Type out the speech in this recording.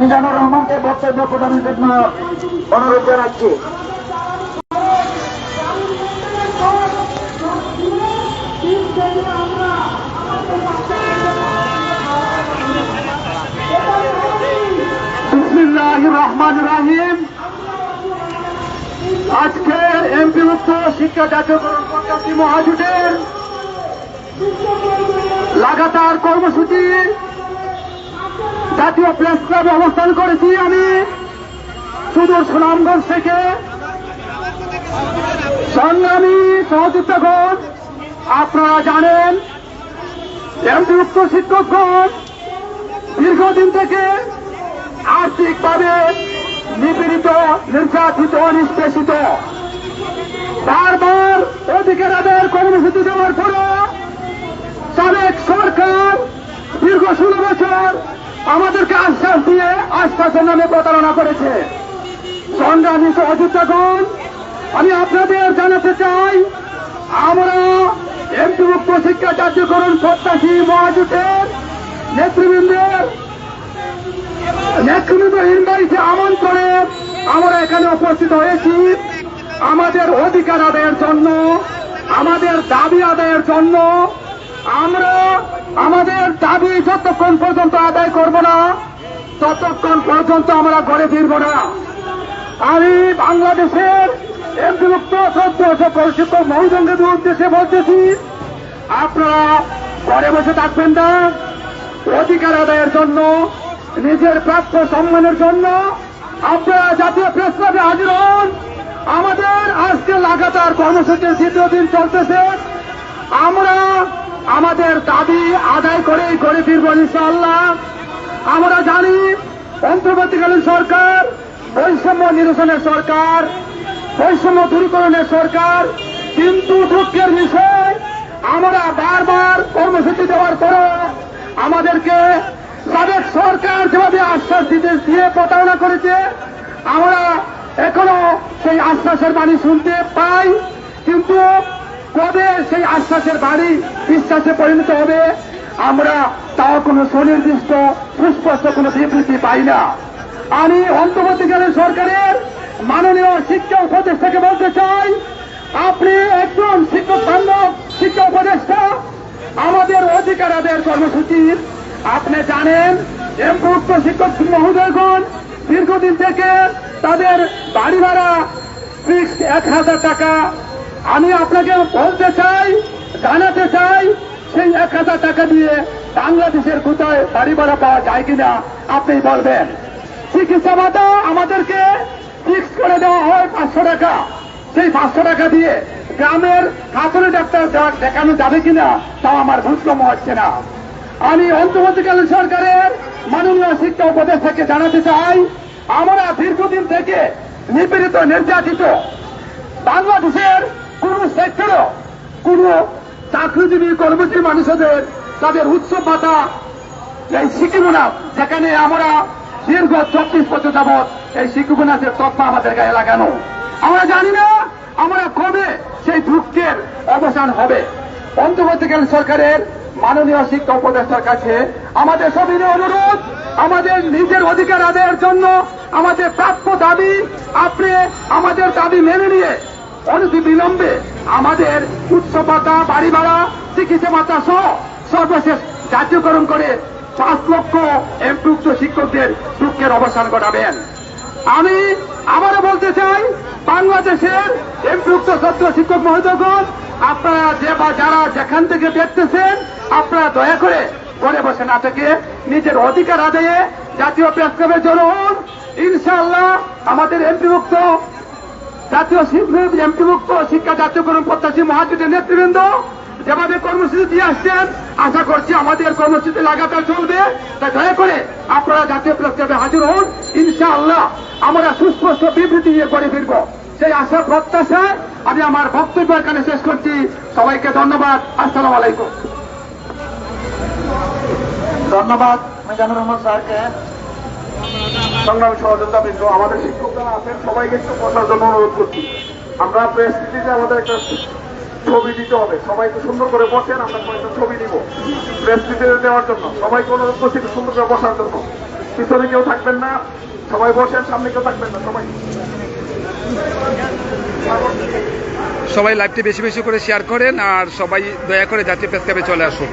মিজানুর রহমানকে বক্তব্য প্রদানের জন্য অনুরোধ জানাচ্ছি। রহমান রাহিম। আজকে এমপিভুক্ত শিক্ষা জাতীয়করণ মহাজোটের লাগাতার কর্মসূচি জাতীয় প্রেস ক্লাবে অবস্থান করেছি আমি সুদূর সুনামগঞ্জ থেকে। সংগ্রামী সহযোগিতাগণ আপনারা জানেন এমপিভুক্ত শিক্ষকগণ দীর্ঘদিন থেকে আর্থিকভাবে নিপীড়িত, নির্যাতিত, নিষ্পেষিত। বারবার অধিকার আদায়ের কর্মসূচি দেওয়ার পরও সাবেক সরকার দীর্ঘ ষোলো বছর আমাদেরকে আশ্বাস দিয়ে আশ্বাসের নামে প্রতারণা করেছে। সংগ্রামী সহযোগিতাগণ আমি আপনাদের জানাতে চাই, আমরা এমপিভুক্ত শিক্ষা কার্যকরণ প্রত্যাশী মহাজোটের নেতৃবৃন্দের নেতৃবৃন্দ ইনভাইটে আমন্ত্রণে আমরা এখানে উপস্থিত হয়েছি। আমাদের অধিকার আদায়ের জন্য, আমাদের দাবি আদায়ের জন্য আমরা আমাদের দাবি যতক্ষণ পর্যন্ত ততক্ষণ পর্যন্ত আমরা ঘরে ফিরব না। আমি বাংলাদেশের এমপিভুক্ত সদস্য পরিষদ মহোদয়কে উদ্দেশ্যে বলতেছি, আপনারা ঘরে বসে থাকবেন না। অধিকার আদায়ের জন্য, নিজের প্রাপ্য সম্মানের জন্য আপনারা জাতীয় প্রেস ক্লাবে হাজির হন। আমাদের আজকে লাগাতার কর্মসূচির দ্বিতীয় দিন চলতেছে। আমরা আমাদের দাবি আদায় করেই করে ফিরব ইনশাআল্লাহ। আমরা জানি অন্তর্বর্তীকালীন সরকার, বৈষম্য নিরসনের সরকার, বৈষম্য দূরীকরণের সরকার, কিন্তু দুঃখের বিষয়, আমরা বারবার কর্মসূচি দেওয়ার পরও আমাদেরকে সাবেক সরকার যেভাবে আশ্বাস দিতে, দিয়ে প্রতারণা করেছে, আমরা এখনও সেই আশ্বাসের বাণী শুনতে পাই, কিন্তু কবে সেই আশ্বাসের বাণী বিশ্বাসে পরিণত হবে আমরা তাও কোনো সুনির্দিষ্ট, সুস্পষ্ট কোনো বিবৃতি পাই না। আমি অন্তর্বর্তীকালীন সরকারের মাননীয় শিক্ষা উপদেষ্টাকে বলতে চাই, আপনি একজন শিক্ষক বান্ধব, শিক্ষা উপদেষ্টা, আমাদের অধিকার আদায়ের কর্মসূচির আপনি জানেন এমপুক্ত শিক্ষক মহোদয়গণ দীর্ঘদিন থেকে তাদের বাড়ি ভাড়া ফিক্সড এক হাজার টাকা। আমি আপনাকে বলতে চাই, জানাতে চাই সেই এক হাজার টাকা দিয়ে বাংলাদেশের কোথায় বাড়ি ভাড়া পাওয়া যায় কিনা আপনি বলবেন। চিকিৎসা ভাতা আমাদেরকে ফিক্স করে দেওয়া হয় পাঁচশো টাকা। সেই পাঁচশো টাকা দিয়ে গ্রামের হাতুড়ি ডাক্তার দেখানো যাবে কিনা তাও আমার বুঝকম হচ্ছে না। আমি অন্তর্বর্তীকালীন সরকারের মাননীয় শিক্ষা উপদেষ্টাকে জানাতে চাই, আমরা দীর্ঘদিন থেকে নিপীড়িত, নির্যাতিত বাংলাদেশের কোন সেক্টরও কোন চাকরিজীবী কর্মজীবী মানুষদের তাদের উৎসব ভাতা এই শিকিমোনা যেখানে আমরা দীর্ঘ চব্বিশ বছর যাবৎ এই শিকিমোনাসের তথ্য আমাদের গায়ে লাগানো। আমরা জানি না আমরা কবে সেই দুঃখের অবসান হবে। অন্তর্বর্তীকালীন সরকারের মাননীয় শিক্ষা উপদেষ্টার কাছে আমাদের সবিনয় অনুরোধ, আমাদের নিজের অধিকার আদায়ের জন্য আমাদের প্রাপ্য দাবি আপনি আমাদের দাবি মেনে নিয়ে অনতি বিলম্বে আমাদের ভাতা বাড়ি ভাড়া, চিকিৎসা ভাতা সহ সর্বশেষ জাতীয়করণ করে পাঁচ লক্ষ এমপ্রুক্ত শিক্ষকদের দুঃখের অবসান ঘটাবেন। আমি আবারও বলতে চাই, বাংলাদেশের এমপ্রুক্ত ছাত্র শিক্ষক মহোদয়গণ, আপনারা যে বা যারা যেখান থেকে দেখতেছেন, আপনারা দয়া করে ঘরে বসে না থেকে নিজের অধিকার আদায়ে জাতীয় প্রেস ক্লাবের জন্য ইনশাআল্লাহ আমাদের এমপিভুক্ত জাতীয় এমপিভুক্ত শিক্ষা জাতীয়করণ প্রত্যাশী মহাজোটের নেতৃবৃন্দ, যেভাবে কর্মসূচি দিয়ে আসছেন, আশা করছি আমাদের কর্মসূচি লাগাতার চলবে। তাই দয়া করে আপনারা জাতীয় প্রস্তাবে হাজির হন। ইনশাআল্লাহ আমরা সুস্পষ্ট বিবৃতি দিয়ে করে ফিরব। সেই আশা প্রত্যাশায় আমি আমার বক্তব্য এখানে শেষ করছি। সবাইকে ধন্যবাদ। আসসালাম আলাইকুম। ধন্যবাদ, মিজানুর রহমান স্যারকে। সংগ্রামী সহযোগিতা বৃন্দ, আমাদের শিক্ষকরা আছেন, সবাইকে একটু বসার জন্য অনুরোধ করছি। আমরা প্রেস মিটিংয়ে আমাদের একটা ছবি দিতে হবে। সবাই একটু সুন্দর করে বসেন, আমরা কয়েকটা ছবি নিব প্রেস মিটিংয়ে দেওয়ার জন্য। সবাইকে অনুরোধ করছি একটু সুন্দর করে বসার জন্য। পিছনে কেউ থাকবেন না। সবাই বসেন, সামনে কেউ থাকবেন না, সবাই। সবাই লাইভটি বেশি বেশি করে শেয়ার করেন আর সবাই দয়া করে জাতীয় প্রেস চলে আসুন।